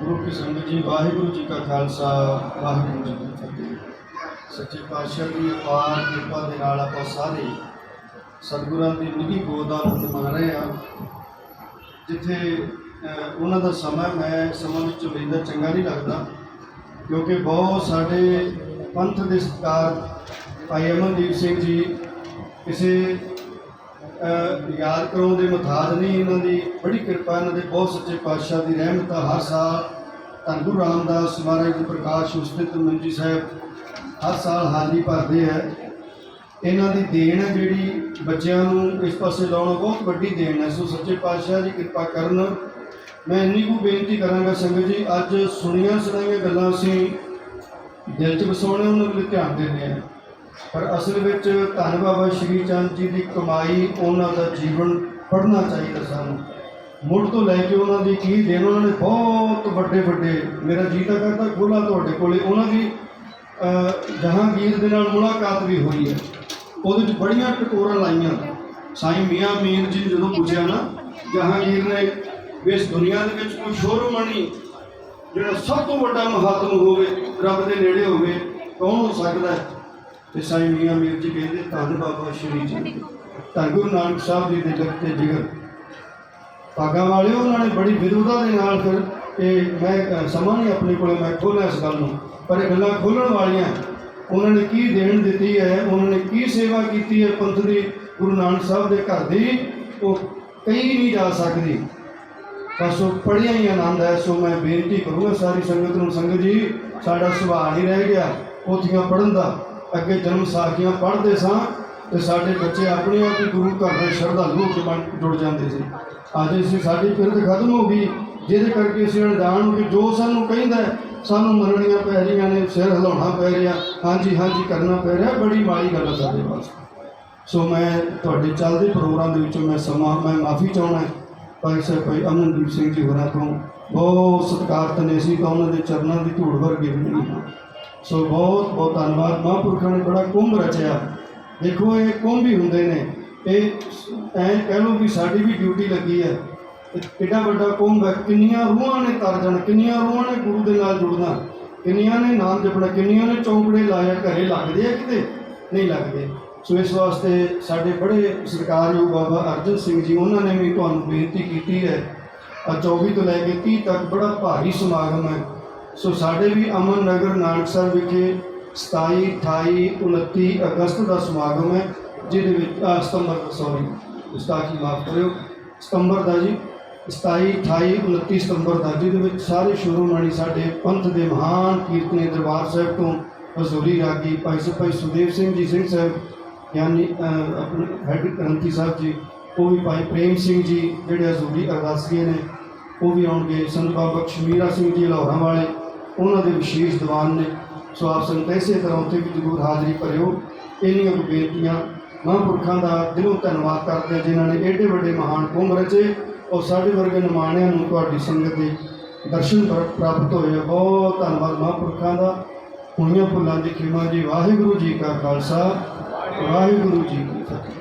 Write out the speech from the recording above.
ਗੁਰੂ ਕੀ ਸੰਗਤ ਜੀ, ਵਾਹਿਗੁਰੂ ਜੀ ਕਾ ਖਾਲਸਾ, ਵਾਹਿਗੁਰੂ ਜੀ ਕੀ ਫਤਿਹ। ਸੱਚੇ ਪਾਤਸ਼ਾਹ ਦੀ ਅਪਾਰ ਕਿਰਪਾ ਦੇ ਨਾਲ ਆਪਾਂ ਸਾਰੇ ਸਤਿਗੁਰਾਂ ਦੀ ਨਿੱਘੀ ਗੋਦ ਦਾ ਆਨੰਦ ਮਾਣ ਰਹੇ ਹਾਂ। ਜਿੱਥੇ ਉਹਨਾਂ ਦਾ ਸਮਾਂ ਮੈਂ ਸਮਾਂ ਵਿੱਚ ਲੈਂਦਾ ਚੰਗਾ ਨਹੀਂ ਲੱਗਦਾ, ਕਿਉਂਕਿ ਬਹੁਤ ਸਾਡੇ ਪੰਥ ਦੇ ਸਤਿਕਾਰ ਭਾਈ ਅਮਨਦੀਪ ਸਿੰਘ ਜੀ, ਕਿਸੇ ਯਾਦ ਕਰਾਉਣ ਦੇ ਮਥਾਜ ਨਹੀਂ ਇਹਨਾਂ ਦੀ ਬੜੀ ਕਿਰਪਾ, ਇਹਨਾਂ ਦੇ ਬਹੁਤ ਸੱਚੇ ਪਾਤਸ਼ਾਹ ਦੀ ਰਹਿਮਤ ਆ। ਹਰ ਸਾਲ ਧੰਨ ਗੁਰੂ ਰਾਮਦਾਸ ਮਹਾਰਾਜ ਦੇ ਪ੍ਰਕਾਸ਼ ਉਸਤਿਤ ਮੰਜੀ ਸਾਹਿਬ ਹਰ ਸਾਲ ਹਾਜ਼ਰੀ ਭਰਦੇ ਆ। ਇਹਨਾਂ ਦੀ ਦੇਣ ਹੈ ਜਿਹੜੀ ਬੱਚਿਆਂ ਨੂੰ ਇਸ ਪਾਸੇ ਲਾਉਣਾ ਬਹੁਤ ਵੱਡੀ ਦੇਣ ਹੈ ਸੋ ਸੱਚੇ ਪਾਤਸ਼ਾਹ ਜੀ ਕਿਰਪਾ ਕਰਨ ਮੈਂ ਇੰਨੀ ਕੁ ਬੇਨਤੀ ਕਰਾਂਗਾ ਸੰਗਤ ਜੀ, ਅੱਜ ਸੁਣੀਆਂ ਸੁਣਾਈਆਂ ਗੱਲਾਂ ਅਸੀਂ ਦਿਲ 'ਚ ਵਸਾਉਣੇ, ਉਹਨਾਂ ਵੱਲ ਧਿਆਨ ਦਿੰਦੇ ਹਾਂ ਪਰ ਅਸਲ ਵਿੱਚ ਧੰਨ ਬਾਬਾ ਸ਼੍ਰੀ ਚੰਦ ਜੀ ਦੀ ਕਮਾਈ ਉਹਨਾਂ ਦਾ ਜੀਵਨ ਪੜ੍ਹਨਾ ਚਾਹੀਦਾ ਸਾਨੂੰ। ਮੁੱਢ ਤੋਂ ਲੈ ਕੇ ਉਹਨਾਂ ਦੀ ਕੀ ਦੇਣ, ਉਹਨਾਂ ਨੇ ਬਹੁਤ ਵੱਡੇ ਵੱਡੇ, ਮੇਰਾ ਜੀ ਤਾਂ ਕਰਦਾ ਖੋਲਾ ਤੁਹਾਡੇ ਕੋਲੇ, ਉਹਨਾਂ ਦੀ ਜਹਾਂਗੀਰ ਦੇ ਨਾਲ ਮੁਲਾਕਾਤ ਵੀ ਹੋਈ ਹੈ। ਉਹਦੇ ਵਿੱਚ ਬੜੀਆਂ ਟਕੋਰਾਂ ਲਾਈਆਂ। ਸਾਈਂ ਮੀਆਂ ਮੀਰ ਜੀ ਜਦੋਂ ਪੁੱਛਿਆ ਨਾ, ਜਹਾਂਗੀਰ ਨੇ, ਵੀ ਇਸ ਦੁਨੀਆ ਦੇ ਵਿੱਚ ਕੋਈ ਸ਼ੋਰਮਣੀ ਜਿਹੜਾ ਸਭ ਤੋਂ ਵੱਡਾ ਮਹਾਤਮ ਹੋਵੇ, ਰੱਬ ਦੇ ਨੇੜੇ ਹੋਵੇ, ਕੌਣ ਹੋ ਸਕਦਾ ਹੈ? ਤੇ ਸਾਈਂ ਮੀਆਂ ਮੀਰ ਜੀ ਕਹਿੰਦੇ, ਧੰਨ ਬਾਬਾ ਸ਼੍ਰੀ ਜੀ। ਧੰਨ ਗੁਰੂ ਨਾਨਕ ਸਾਹਿਬ ਜੀ ਦੇ ਜਗ ਤੇ ਜਿਗਰ। ਭਾਗਾਂ ਵਾਲਿਓ, ਉਹਨਾਂ ਨੇ ਬੜੀ ਵਿਰੋਧਤਾ ਦੇ ਨਾਲ ਫਿਰ ਇਹ ਮੈਂ ਸਮਾਂ ਨਹੀਂ ਆਪਣੇ ਕੋਲ, ਮੈਂ ਖੋਲ੍ਹਿਆ ਇਸ ਗੱਲ ਨੂੰ। ਪਰ ਇਹ ਗੱਲਾਂ ਖੋਲਣ ਵਾਲੀਆਂ। ਉਹਨਾਂ ਨੇ ਕੀ ਦੇਣ ਦਿੱਤੀ ਹੈ? ਉਹਨਾਂ ਨੇ ਕੀ ਸੇਵਾ ਕੀਤੀ ਹੈ ਪੰਥ ਦੀ? ਗੁਰੂ ਨਾਨਕ ਸਾਹਿਬ ਦੇ ਘਰ ਦੀ ਉਹ ਕਈ ਨਹੀਂ ਜਾ ਸਕਦੀ। ਬਸ ਉਹ ਪੜ੍ਹਿਆ ਹੀ ਆਨੰਦ ਹੈ। ਸੋ ਮੈਂ ਬੇਨਤੀ ਕਰੂੰਗਾ ਸਾਰੀ ਸੰਗਤ ਨੂੰ, ਸੰਗਤ ਜੀ, ਸਾਡਾ ਸੁਭਾਅ ਨਹੀਂ ਰਹਿ ਗਿਆ। ਪੋਥੀਆਂ ਪੜ੍ਹਨ ਦਾ। ਅੱਗੇ ਜਨਮ ਸਾਖੀਆਂ ਪੜ੍ਹਦੇ ਸਾਂ ਤੇ ਸਾਡੇ ਬੱਚੇ ਆਪਣੇ ਆਪ ਹੀ ਗੁਰੂ ਘਰ ਦੇ ਸ਼ਰਧਾਲੂ ਕੇ ਬਣ ਜੁੜ ਜਾਂਦੇ ਸੀ। ਅੱਜ ਅਸੀਂ ਸਾਡੀ ਪਿਰਤ ਖਤਮ ਹੋ ਗਈ, ਜਿਹਦੇ ਕਰਕੇ ਅਸੀਂ ਅਣਜਾਣ ਹੋ ਗਏ। ਜੋ ਸਾਨੂੰ ਕਹਿੰਦਾ ਸਾਨੂੰ ਮੰਨਣੀਆਂ ਪੈ ਰਹੀਆਂ ਨੇ, ਸਿਰ ਹਿਲਾਉਣਾ ਪੈ ਰਿਹਾ। ਹਾਂਜੀ ਹਾਂਜੀ, ਕਰਨਾ ਪੈ ਰਿਹਾ, ਬੜੀ ਮਾੜੀ ਗੱਲ ਹੈ ਸਾਡੇ ਵਾਸਤੇ। ਸੋ ਮੈਂ ਤੁਹਾਡੇ ਚੱਲਦੇ ਪ੍ਰੋਗਰਾਮ ਦੇ ਵਿੱਚੋਂ ਮੈਂ ਸਮਾਂ, ਮੈਂ ਮਾਫੀ ਚਾਹਣਾ ਭਾਈ ਸਾਹਿਬ, ਭਾਈ ਅਮਨਦੀਪ ਸਿੰਘ ਜੀ ਹੋਰਾਂ ਤੋਂ ਬਹੁਤ ਸਤਿਕਾਰਤ ਨੇ ਸੀ ਤਾਂ ਉਹਨਾਂ ਦੇ ਚਰਨਾਂ ਦੀ ਧੂੜ ਵਰਗੇ ਵੀ ਨਹੀਂ ਹਾਂ। ਸੋ ਬਹੁਤ ਬਹੁਤ ਧੰਨਵਾਦ। ਮਹਾਂਪੁਰਖਾਂ ਨੇ ਬੜਾ ਕੁੰਭ ਰਚਿਆ। ਦੇਖੋ, ਇਹ ਕੁੰਭ ਹੀ ਹੁੰਦੇ ਨੇ। ਇਹ ਐਂ ਕਹਿ ਲਓ ਵੀ ਸਾਡੀ ਵੀ ਡਿਊਟੀ ਲੱਗੀ ਹੈ। ਕਿੱਡਾ ਵੱਡਾ ਕੁੰਭ ਹੈ। ਕਿੰਨੀਆਂ ਰੂਹਾਂ ਨੇ ਤਰ ਜਾਣਾ, ਕਿੰਨੀਆਂ ਰੂਹਾਂ ਨੇ ਗੁਰੂ ਦੇ ਨਾਲ ਜੁੜਨਾ, ਕਿੰਨੀਆਂ ਨੇ ਨਾਮ ਜਪਣਾ, ਕਿੰਨੀਆਂ ਨੇ ਚੌਂਕੜੇ ਲਾਇਆ, ਘਰੇ ਲੱਗਦੇ ਆ ਕਿਤੇ? ਨਹੀਂ ਲੱਗਦੇ। ਸੋ ਇਸ ਵਾਸਤੇ ਸਾਡੇ ਬੜੇ ਸਰਕਾਰਯੋਗ ਬਾਬਾ ਅਰਜਨ ਸਿੰਘ ਜੀ, ਉਹਨਾਂ ਨੇ ਵੀ ਤੁਹਾਨੂੰ ਬੇਨਤੀ ਕੀਤੀ ਹੈ। ਆ 24 ਤੋਂ ਲੈ ਕੇ 30 ਤੱਕ ਬੜਾ ਭਾਰੀ ਸਮਾਗਮ ਹੈ। ਸੋ ਸਾਡੇ ਵੀ ਅਮਨ ਨਗਰ ਨਾਨਕ ਸਾਹਿਬ ਵਿਖੇ 27 28 29 ਅਗਸਤ ਦਾ ਸਮਾਗਮ ਹੈ ਜਿਹਦੇ ਵਿੱਚ ਅ, ਸਤੰਬਰ ਸੌਰੀ ਉਸਤਾਦ ਜੀ ਮਾਫ ਕਰਿਓ ਸਤੰਬਰ ਦਾ ਜੀ 27 28 29 ਸਤੰਬਰ ਦਾ ਜਿਹਦੇ ਵਿੱਚ ਸਾਰੇ ਸ਼ੁਰੂਮਣੀ ਸਾਡੇ ਪੰਥ ਦੇ ਮਹਾਨ ਕੀਰਤਨੀ ਦਰਬਾਰ ਸਾਹਿਬ ਤੋਂ ਹਜ਼ੂਰੀ ਰਾਗੀ ਭਾਈ ਸਾਹਿਬ ਭਾਈ ਸੁਦੇਵ ਸਿੰਘ ਜੀ ਸਿੰਘ ਸਾਹਿਬ ਯਾਨੀ ਆਪਣੇ ਹੈਡ ਗ੍ਰੰਥੀ ਸਾਹਿਬ ਜੀ ਉਹ ਵੀ ਭਾਈ ਪ੍ਰੇਮ ਸਿੰਘ ਜੀ ਜਿਹੜੇ ਹਜ਼ੂਰੀ ਅਰਦਾਸੀਏ ਨੇ ਉਹ ਵੀ ਆਉਣਗੇ ਸੰਤ ਬਾਬਾ ਕਸ਼ਮੀਰਾ ਸਿੰਘ ਜੀ ਲਾਹੌਰਾਂ ਵਾਲੇ ਉਹਨਾਂ ਦੇ ਵਿਸ਼ੇਸ਼ ਦੀਵਾਨ ਨੇ। ਸੋ ਆਪ ਸੰਗਤ ਇਸੇ ਤਰ੍ਹਾਂ ਉੱਥੇ ਵੀ ਜ਼ਰੂਰ ਹਾਜ਼ਰੀ ਭਰਿਓ। ਇੰਨੀਆਂ ਕੁ ਬੇਨਤੀਆਂ ਮਹਾਂਪੁਰਖਾਂ ਦਾ ਦਿਲੋਂ ਧੰਨਵਾਦ ਕਰਦੇ ਹਾਂ, ਜਿਨ੍ਹਾਂ ਨੇ ਏਡੇ ਵੱਡੇ ਮਹਾਨ ਕੁੰਭ ਰਚੇ ਔਰ ਸਾਡੇ ਵਰਗੇ ਨਿਮਾਣਿਆਂ ਨੂੰ ਤੁਹਾਡੀ ਸੰਗਤ ਦੇ ਦਰਸ਼ਨ ਪ੍ਰਾ- ਪ੍ਰਾਪਤ ਹੋਏ ਆ। ਬਹੁਤ ਧੰਨਵਾਦ ਮਹਾਂਪੁਰਖਾਂ ਦਾ। ਹੋਈਆਂ ਫੁੱਲਾਂ ਦੀ ਖਿਮਾ ਜੀ। ਵਾਹਿਗੁਰੂ ਜੀ ਕਾ ਖਾਲਸਾ। ਵਾਹਿਗੁਰੂ ਜੀ ਕੀ ਫਤਿਹ।